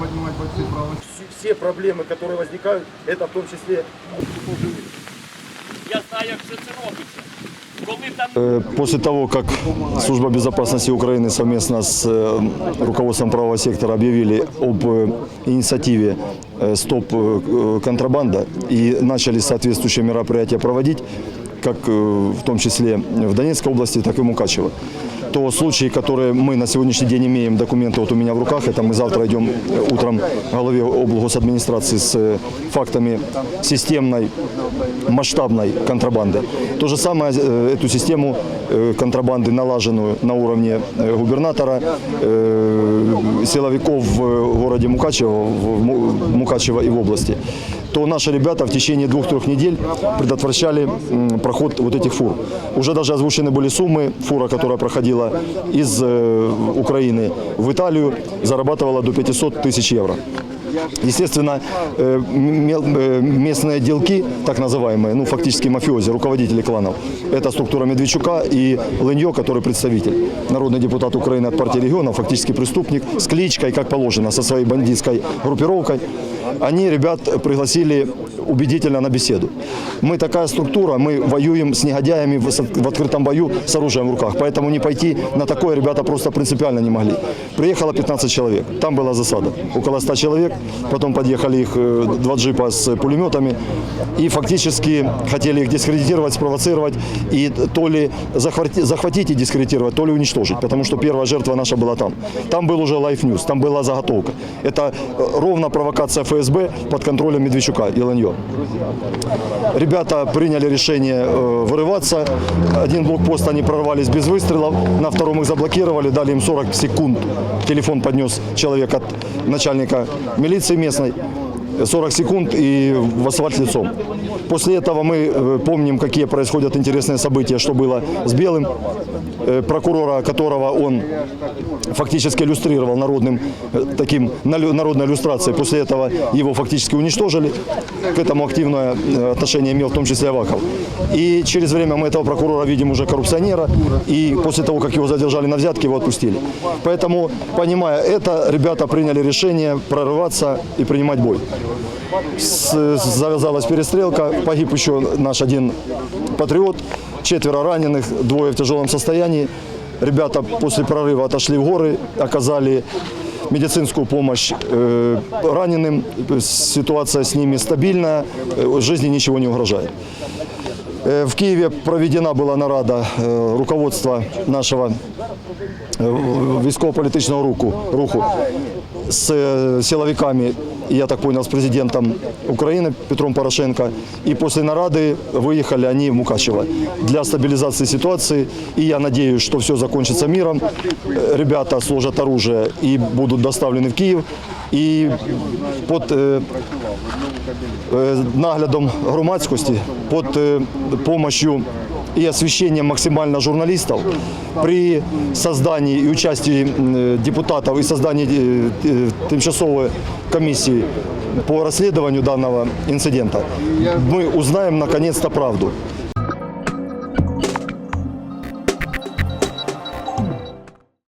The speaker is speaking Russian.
поднимать бойцы правы. Все проблемы, которые возникают, это в том числе Я знаю, все робиться. Коли там Э, После того, как Служба безопасности Украины совместно с э, руководством правого сектора объявили об э, инициативе «Стоп контрабанда» и начали соответствующие мероприятия проводить, как в том числе в Донецкой области, так и в Мукачево, то случаи, которые мы на сегодняшний день имеем, документы вот у меня в руках, это мы завтра идем утром к главе облгосадминистрации с э, фактами системной масштабной контрабанды. То же самое э, эту систему э, контрабанды, налаженную на уровне губернатора, силовиков в городе Мукачево, в Му- Мукачево и в области, то наши ребята в течение двух-трех недель предотвращали проход вот этих фур. Уже даже озвучены были суммы. Фура, которая проходила из э, Украины в Италию, зарабатывала до 500 тысяч евро. Естественно, э, э, местные делки, так называемые, ну фактически мафиози, руководители кланов, это структура Медведчука и Леньо, который представитель, народный депутат Украины от партии регионов, фактически преступник, с кличкой, как положено, со своей бандитской группировкой. Они ребят пригласили убедительно на беседу. Мы такая структура, мы воюем с негодяями в, открытом бою с оружием в руках, поэтому не пойти на такое ребята просто принципиально не могли. Приехало 15 человек, там была засада, около 100 человек, потом подъехали их э, два джипа с пулеметами и фактически хотели их дискредитировать, спровоцировать и то ли захвати- захватить и дискредитировать, то ли уничтожить, потому что первая жертва наша была там. Там был уже Life News, там была заготовка. Это э, ровно провокация ФСБ под контролем Медведчука и Ланьо. Ребята приняли решение э, вырываться. Один блокпост они прорвались без выстрелов, на втором их заблокировали, дали им 40 секунд. Телефон поднес человек от начальника милиции местной. 40 секунд и в лицом. После этого мы э, помним, какие происходят интересные события, что было с Белым, э, прокурора которого он фактически иллюстрировал народным э, таким народной иллюстрацией. После этого его фактически уничтожили. К этому активное отношение имел в том числе Аваков. И через время мы этого прокурора видим уже коррупционера. И после того, как его задержали на взятке, его отпустили. Поэтому, понимая это, ребята приняли решение прорываться и принимать бой. Завязалась перестрелка, погиб еще наш один патриот, четверо раненых, двое в тяжелом состоянии. Ребята после прорыва отошли в горы, оказали медицинскую помощь э, раненым. Ситуация с ними стабильная, э, жизни ничего не угрожает. Э, В Киеве проведена была нарада э, руководства нашего е, військово-політичного руху, руху з е, силовиками, і, я так понял, с президентом Украины Петром Порошенко. И после нарады выехали они в Мукачево для стабилизации ситуации. И я надеюсь, что все закончится миром. Э, Ребята сложат оружие и будут доставлены в Киев. І під е, е, наглядом громадськості, під е, помощью и освещением максимально журналистов при создании и участии м, депутатов и создании э, э, тимчасовой комиссии по расследованию данного инцидента мы узнаем наконец-то правду.